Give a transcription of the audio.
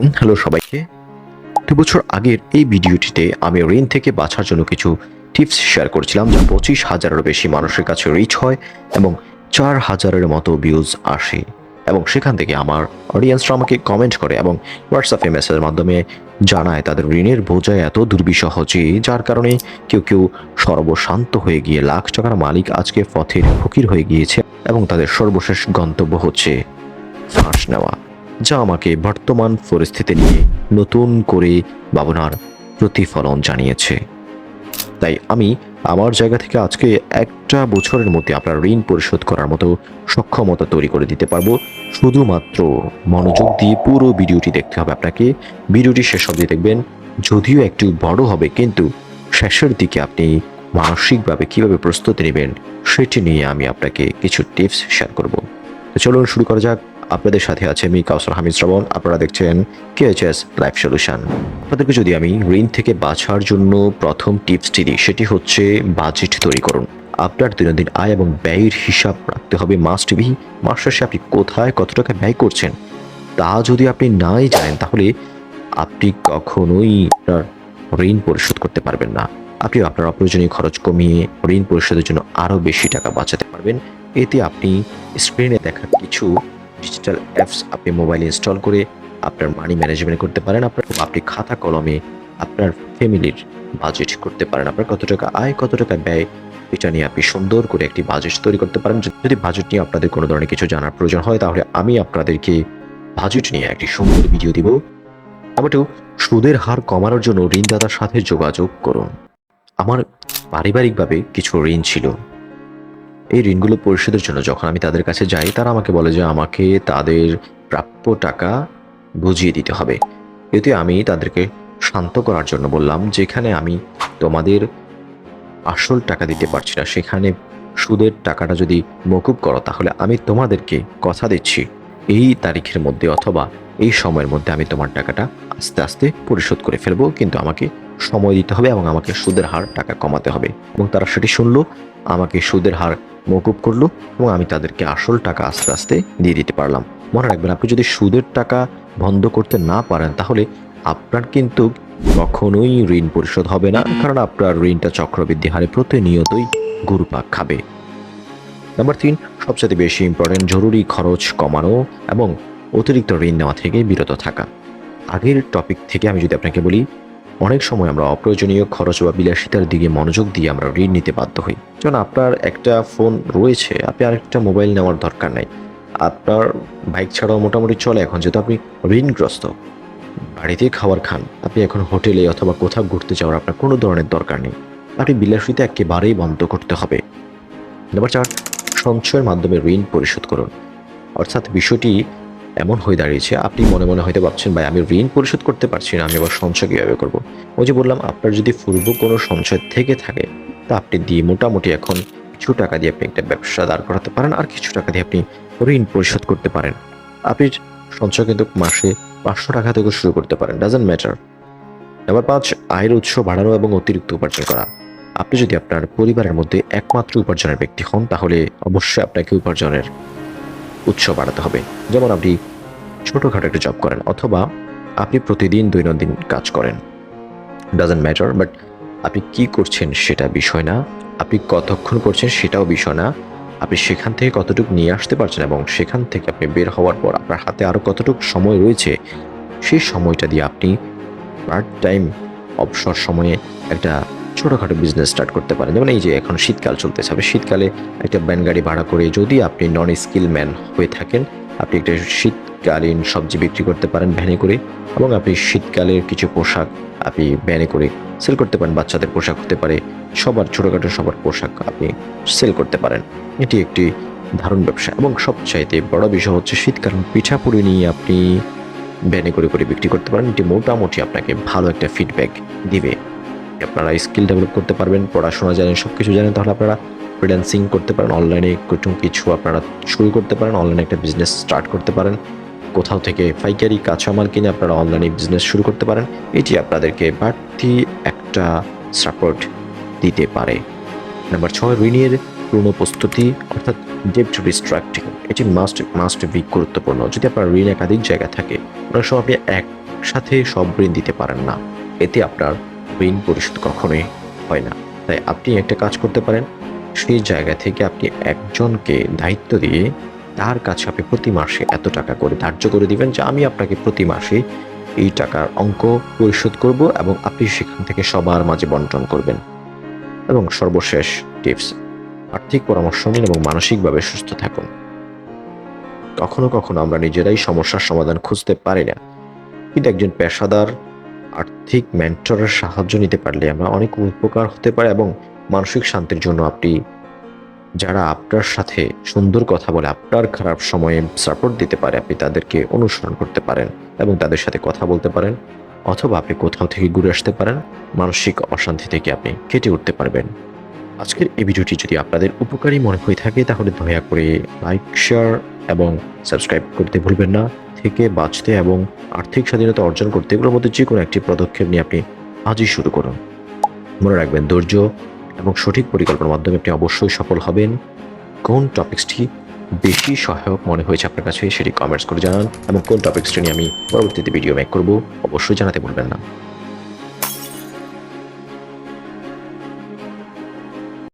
Hello সবাইকে। দু বছর আগের এই ভিডিওটিতে আমি ঋণ থেকে বাঁচার জন্য কিছু টিপস শেয়ার করেছিলাম, যা পঁচিশ হাজারেরও বেশি মানুষের কাছে রিচ হয় এবং চার হাজারের মতো ভিউজ আসে। এবং সেখান থেকে আমার অডিয়েন্সরা আমাকে কমেন্ট করে এবং হোয়াটসঅ্যাপে মেসেজের মাধ্যমে জানায় তাদের ঋণের বোঝায় এত দুর্বিষহ যে, যার কারণে কেউ কেউ সর্বশান্ত হয়ে গিয়ে লাখ টাকার মালিক আজকে পথের ফকির হয়ে গিয়েছে এবং তাদের সর্বশেষ গন্তব্য হচ্ছে ফাঁস নেওয়া। যা আমাকে বর্তমান পরিস্থিতি নিয়ে নতুন করে ভাবনার প্রতিফলন জানিয়েছে। তাই আমি আমার জায়গা থেকে আজকে একটা বছরের মধ্যে আপনার ঋণ পরিশোধ করার মতো সক্ষমতা তৈরি করে দিতে পারব। শুধুমাত্র মনোযোগ দিয়ে পুরো ভিডিওটি দেখতে হবে আপনাকে। ভিডিওটি শেষ অবধি দেখবেন। যদিও একটু বড় হবে, কিন্তু শেষের দিকে আপনি মানসিকভাবে কীভাবে প্রস্তুতি নেবেন, সেটি নিয়ে আমি আপনাকে কিছু টিপস শেয়ার করব। চলুন শুরু করা যাক। আপনাদের সাথে আছে আমি কাউসার হামিদ শ্রবণ। আপনারা দেখছেন কেএইচএস লাইফ সলিউশন আপনাদেরকে যদি আমি ঋণ থেকে বাঁচার জন্য প্রথম টিপসটি দিই, সেটি হচ্ছে বাজেট তৈরি করুন। আপনার দৈনন্দিন আয় এবং ব্যয়ের হিসাব রাখতে হবে মাস্ট বি মাস শেষে আপনি কোথায় কত টাকা ব্যয় করছেন, তা যদি আপনি নাই জানেন, তাহলে আপনি কখনোই আপনার ঋণ পরিশোধ করতে পারবেন না। আপনি আপনার অপ্রয়োজনীয় খরচ কমিয়ে ঋণ পরিশোধের জন্য আরও বেশি টাকা বাঁচাতে পারবেন। এতে আপনি স্ক্রিনে দেখা কিছু ডিজিটাল অ্যাপস আপনি মোবাইলে ইনস্টল করে আপনার মানি ম্যানেজমেন্ট করতে পারেন, আপনার আপনি খাতা কলমে আপনার ফ্যামিলির বাজেট করতে পারেন, আপনার কত টাকা আয়, কত টাকা ব্যয়, এটা নিয়ে আপনি সুন্দর করে একটি বাজেট তৈরি করতে পারেন। যদি বাজেট নিয়ে আপনাদের কোনো ধরনের কিছু জানার প্রয়োজন হয়, তাহলে আমি আপনাদেরকে বাজেট নিয়ে একটি সুন্দর ভিডিও দিব। আবারও সুদের হার কমানোর জন্য ঋণদাতার সাথে যোগাযোগ করুন। আমার পারিবারিকভাবে কিছু ঋণ ছিল। এই ঋণগুলো পরিশোধের জন্য যখন আমি তাদের কাছে যাই, তারা আমাকে বলে যে আমাকে তাদের প্রাপ্য টাকা বুঝিয়ে দিতে হবে। এতে আমি তাদেরকে শান্ত করার জন্য বললাম, যেখানে আমি তোমাদের আসল টাকা দিতে পারছি না, সেখানে সুদের টাকাটা যদি মকুব করো, তাহলে আমি তোমাদেরকে কথা দিচ্ছি। এই তারিখের মধ্যে অথবা এই সময়ের মধ্যে আমি তোমার টাকাটা আস্তে আস্তে পরিশোধ করে ফেলব, কিন্তু আমাকে সময় দিতে হবে এবং আমাকে সুদের হার টাকা কমাতে হবে। এবং তারা সেটি শুনলো, আমাকে সুদের হার মকুব করল এবং আমি তাদেরকে আসল টাকা আস্তে আস্তে দিয়ে দিতে পারলাম। মনে রাখবেন, আপনি যদি সুদের টাকা বন্ধ করতে না পারেন, তাহলে আপনার কিন্তু কখনোই ঋণ পরিশোধ হবে না, কারণ আপনার ঋণটা চক্রবৃদ্ধি হারে প্রতিনিয়তই গুরুপাক খাবে। নাম্বার তিন সবচেয়ে বেশি ইম্পর্টেন্ট জরুরি খরচ কমানো এবং অতিরিক্ত ঋণ নেওয়া থেকে বিরত থাকা। আগের টপিক থেকে আমি যদি আপনাকে বলি অনেক সময় আমরা অপ্রয়োজনীয় খরচ বা বিলাসিতার দিকে মনোযোগ দিয়ে আমরা ঋণ নিতে বাধ্য হই। যেমন আপনার একটা ফোন রয়েছে, আপনি আরেকটা মোবাইল নেওয়ার দরকার নাই। আপনার বাইক ছাড়াও মোটামুটি চলে এখন, যেহেতু আপনি ঋণগ্রস্ত। বাড়িতে খাবার খান, আপনি এখন হোটেলে অথবা কোথাও ঘুরতে যাওয়ার আপনার কোনো ধরনের দরকার নেই। আপনি বিলাসিতা একেবারেই বন্ধ করতে হবে। নাম্বার চার, সঞ্চয়ের মাধ্যমে ঋণ পরিশোধ করুন। অর্থাৎ বিষয়টি এমন হয়ে দাঁড়িয়েছে, আপনি মনে মনে হয়তো ভাবছেন, ভাই, আমি ঋণ পরিশোধ করতে পারছি না, আমি আবার সঞ্চয় কীভাবে করব? ওই যে বললাম, আপনার যদি পূর্ব কোনো সঞ্চয় থেকে থাকে, তা আপনি দিয়ে মোটামুটি এখন কিছু টাকা দিয়ে আপনি একটা ব্যবসা দাঁড় করাতে পারেন, আর কিছু টাকা দিয়ে আপনি ঋণ পরিশোধ করতে পারেন। আপনি সঞ্চয় কিন্তু মাসে পাঁচশো টাকা থেকে শুরু করতে পারেন ডাজেন্ট ম্যাটার নাম্বার পাঁচ, আয়ের উৎস বাড়ানো এবং অতিরিক্ত উপার্জন করা। আপনি যদি আপনার পরিবারের মধ্যে একমাত্র উপার্জনের ব্যক্তি হন, তাহলে অবশ্যই আপনাকে উপার্জনের উৎস বাড়াতে হবে। যেমন আপনি ছোটোখাটো একটা জব করেন অথবা আপনি প্রতিদিন দৈনন্দিন কাজ করেন। ডাজেন্ট ম্যাটার বাট আপনি কি করছেন সেটা বিষয় না। আপনি কতক্ষণ করছেন সেটাও বিষয় না। আপনি সেখান থেকে কতটুকু নিয়ে আসতে পারছেন এবং সেখান থেকে আপনি বের হওয়ার পর আপনার হাতে আরও কতটুকু সময় রয়েছে, সেই সময়টা দিয়ে আপনি পার্ট টাইম অবসর সময়ে একটা ছোটোখাটো বিজনেস স্টার্ট করতে পারেন। যেমন এই যে এখন শীতকাল চলতেছে, আপনি শীতকালে একটা ব্যান গাড়ি ভাড়া করে যদি আপনি নন স্কিল ম্যান হয়ে থাকেন, আপনি একটা শীতকালীন সবজি বিক্রি করতে পারেন ভ্যানে করে এবং আপনি শীতকালের কিছু পোশাক আপনি ভ্যানে করে সেল করতে পারেন, বাচ্চাদের পোশাক হতে পারে, সবার ছোটোখাটো সবার পোশাক আপনি সেল করতে পারেন। এটি একটি দারুণ ব্যবসা এবং সবচাইতে বড় বিষয় হচ্ছে শীতকালীন পিঠাপুরি নিয়ে আপনি ব্যানে করে করে বিক্রি করতে পারেন। এটি মোটামুটি আপনাকে ভালো একটা ফিডব্যাক দিবে। আপনারা স্কিল ডেভেলপ করতে পারবেন, পড়াশোনা জানেন সব কিছু জানেন, তাহলে আপনারা ফ্রিল্যান্সিং করতে পারেন। অনলাইনে কিছু আপনারা শুরু করতে পারেন অনলাইনে একটা বিজনেস স্টার্ট করতে পারেন। কোথাও থেকে পাইকারি, কাঁচামাল কিনে আপনারা অনলাইনে বিজনেস শুরু করতে পারেন। এটি আপনাদেরকে বাড়তি একটা সাপোর্ট দিতে পারে। নাম্বার ছয়, ঋণের পূর্ণ প্রস্তুতি, অর্থাৎ ডেপ্ট রিস্ট্রাক্টিং এটি মাস্ট মাস্ট বি গুরুত্বপূর্ণ। যদি আপনার ঋণ একাধিক জায়গা থাকে অনেক সময় আপনি একসাথে সব ঋণ দিতে পারেন না। এতে আপনার ঋণ পরিশোধ কখনোই হয় না। তাই আপনি একটা কাজ করতে পারেন। সেই জায়গা থেকে আপনি একজনকে দায়িত্ব দিয়ে তার কাছে আপনি প্রতি মাসে এত টাকা করে ধার্য করে দিবেন যে আমি আপনাকে প্রতি মাসে এই টাকার অঙ্ক পরিশোধ করব এবং আপনি সেখান থেকে সবার মাঝে বন্টন করবেন। এবং সর্বশেষ টিপস, আর্থিক পরামর্শ নিন এবং মানসিকভাবে সুস্থ থাকুন। কখনো কখনো আমরা নিজেরাই সমস্যার সমাধান খুঁজতে পারি না। কিন্তু একজন পেশাদার আর্থিক মেন্টরের সাহায্য নিতে পারলে আমরা অনেক উপকার হতে পারে এবং মানসিক শান্তির জন্য আপনি যারা আপনার সাথে সুন্দর কথা বলে, আপনার খারাপ সময়ে সাপোর্ট দিতে পারে, আপনি তাদেরকে অনুসরণ করতে পারেন এবং তাদের সাথে কথা বলতে পারেন অথবা আপনি কোথাও থেকে ঘুরে আসতে পারেন, মানসিক অশান্তি থেকে আপনি কেটে উঠতে পারবেন। আজকের এই ভিডিওটি যদি আপনাদের উপকারী মনে হয়ে থাকে, তাহলে দয়া করে লাইক শেয়ার এবং সাবস্ক্রাইব করতে ভুলবেন না। থেকে বাঁচতে এবং আর্থিক স্বাধীনতা অর্জন করতে এগুলোর মধ্যে যে কোনো একটি পদক্ষেপ নিয়ে আপনি আজই শুরু করুন। মনে রাখবেন, ধৈর্য এবং সঠিক পরিকল্পনার মাধ্যমে আপনি অবশ্যই সফল হবেন। কোন টপিক্সটি বেশি সহায়ক মনে হয়েছে আপনার কাছে সেটি কমেন্টস করে জানান এবং কোন টপিক্সটি নিয়ে আমি পরবর্তীতে ভিডিও মেক করব, অবশ্যই জানাতে ভুলবেন না।